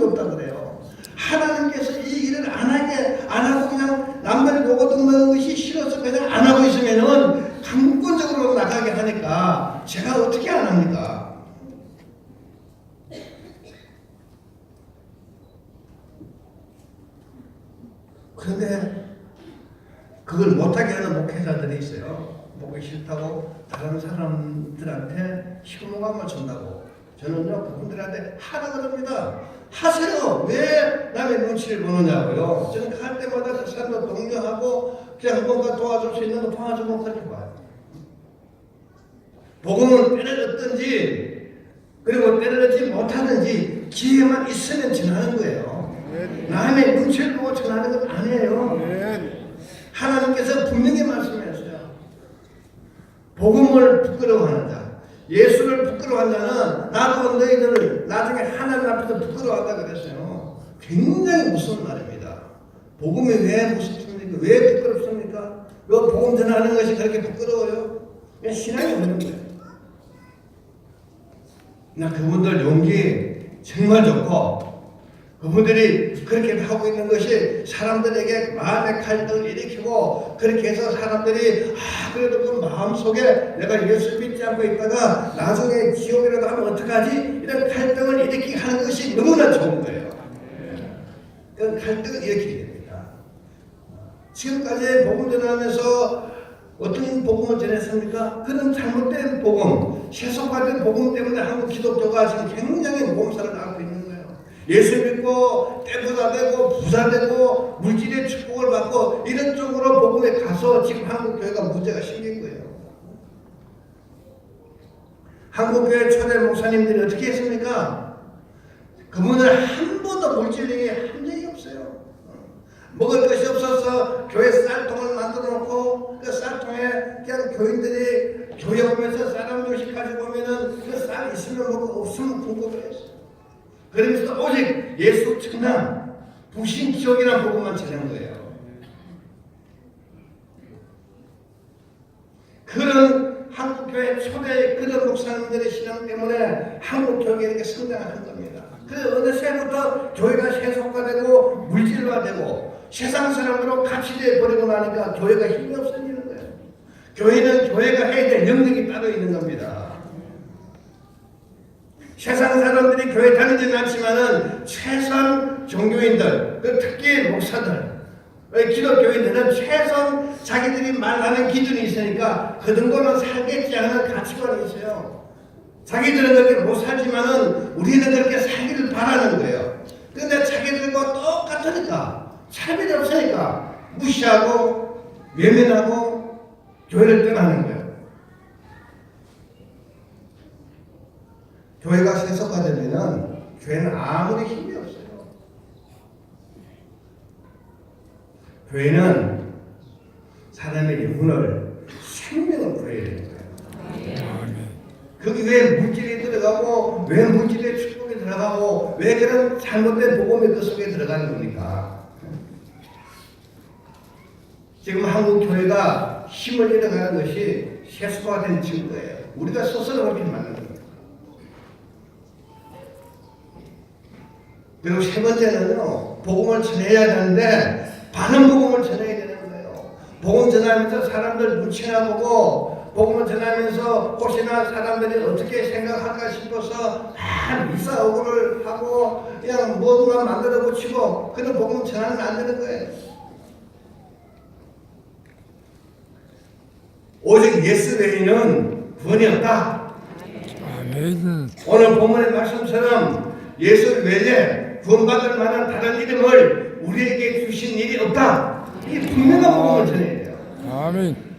소망이 없다 그래요. 하나님께서 이 일을 안 하게 안 하고 그냥 남들이 노고등하는 것이 싫어서 그냥 안 하고 있으면은 강권적으로 나가게 하니까 제가 어떻게 안 합니까? 그런데 그걸 못하게 하는 목회자들이 있어요. 목이 싫다고 다른 사람들한테 혐오감을 준다고. 저는요 그분들한테 하라 그럽니다. 하세요. 왜 남의 눈치를 보느냐고요. 저는 갈 때마다 그 사람을 동료하고 그냥 뭔가 도와줄 수 있는 거 도와주고 그렇게 봐요. 복음은 때려졌든지 그리고 때려졌지 못하든지 기회만 있으면 전하는 거예요. 남의 눈치를 보고 전하는 건 아니에요. 하나님께서 분명히 말씀하셨어요. 복음을 부끄러워하는 자, 예수를 부끄러워하는 자는 나도 너희들을 나중에 하나님 앞에서 부끄러워한다 그랬어요. 굉장히 무서운 말입니다. 복음이 왜 무섭습니까? 왜 부끄럽습니까? 왜 복음 전하는 것이 그렇게 부끄러워요? 그냥 신앙이 없는 거예요. 나 그분들 용기 정말 좋고 그분들이 그렇게 하고 있는 것이 사람들에게 마음의 갈등을 일으키고 그렇게 해서 사람들이 아 그래도 그 마음속에 내가 예수 믿지 않고 있다가 나중에 지옥이라도 하면 어떡하지? 이런 갈등을 일으키게 하는 것이 너무나 좋은 거예요. 그런 갈등을 일으키게 됩니다. 지금까지 복음 전하면서 어떤 복음을 전했습니까? 그런 잘못된 복음, 세속화된 복음 때문에 한국 기독교가 지금 굉장히 몸살을 거 예수 믿고 떼부자 되고 부자 되고 물질의 축복을 받고 이런 쪽으로 복음에 가서 지금 한국 교회가 문제가 생긴 거예요. 한국 교회 초대 목사님들이 어떻게 했습니까? 그분을 한 번도 물질 얘기 한 적이 없어요. 먹을 것이 없어서 교회 쌀통을 만들어 놓고 그 쌀통에 그냥 교인들이 교회 오면서 쌀한 조씩 가지고 오면은 그 쌀 있으면 먹고 없으면 굶고 그랬어요. 그러면서 오직 예수 천당 부신 기억이라는 복음만 전한 거예요. 그런 한국교회 초대 그런 목사님들의 신앙 때문에 한국교회가 이렇게 성장한 겁니다. 그래서 어느새부터 교회가 세속화되고 물질화되고 세상 사람으로 같이 돼버리고 나니까 교회가 힘이 없어지는 거예요. 교회는 교회가 해야 될 영역이 따로 있는 겁니다. 세상 사람들이 교회 다니지는 않지만은 최선 종교인들, 그 특히 목사들, 기독교인들은 최선 자기들이 말하는 기준이 있으니까 그 정도는 살겠지 하는 가치관이 있어요. 자기들은 그렇게 못 살지만은 우리는 그렇게 살기를 바라는 거예요. 근데 자기들과 똑같으니까 차별이 없으니까 무시하고 외면하고 교회를 떠나는 거예요. 교회가 세속화되면은 교회는 아무리 힘이 없어요. 교회는 사람의 영혼을 생명을 구해야 되는 거예요. 거기 왜 물질이 들어가고 왜 물질의 축복이 들어가고 왜 그런 잘못된 복음이 그 속에 들어가는 겁니까? 지금 한국 교회가 힘을 잃어가는 것이 세속화된 증거예요. 우리가 스스로 그렇게 만든 그리고 세 번째는요, 복음을 전해야 되는데, 바른 복음을 전해야 되는 거예요. 복음 전하면서 사람들 눈치나 보고, 복음을 전하면서 혹시나 사람들이 어떻게 생각할까 싶어서 막 미사오고를 하고, 그냥 뭔가 만들어 붙이고, 그런 복음 전하면 안 되는 거예요. 오직 예수 외에는 구원이 없다. 아멘. 오늘 본문의 말씀처럼 예수 외에 구원받을 만한 다른 이름을 우리에게 주신 일이 없다. 이 분명한 복음을 전해야 돼요. 아멘.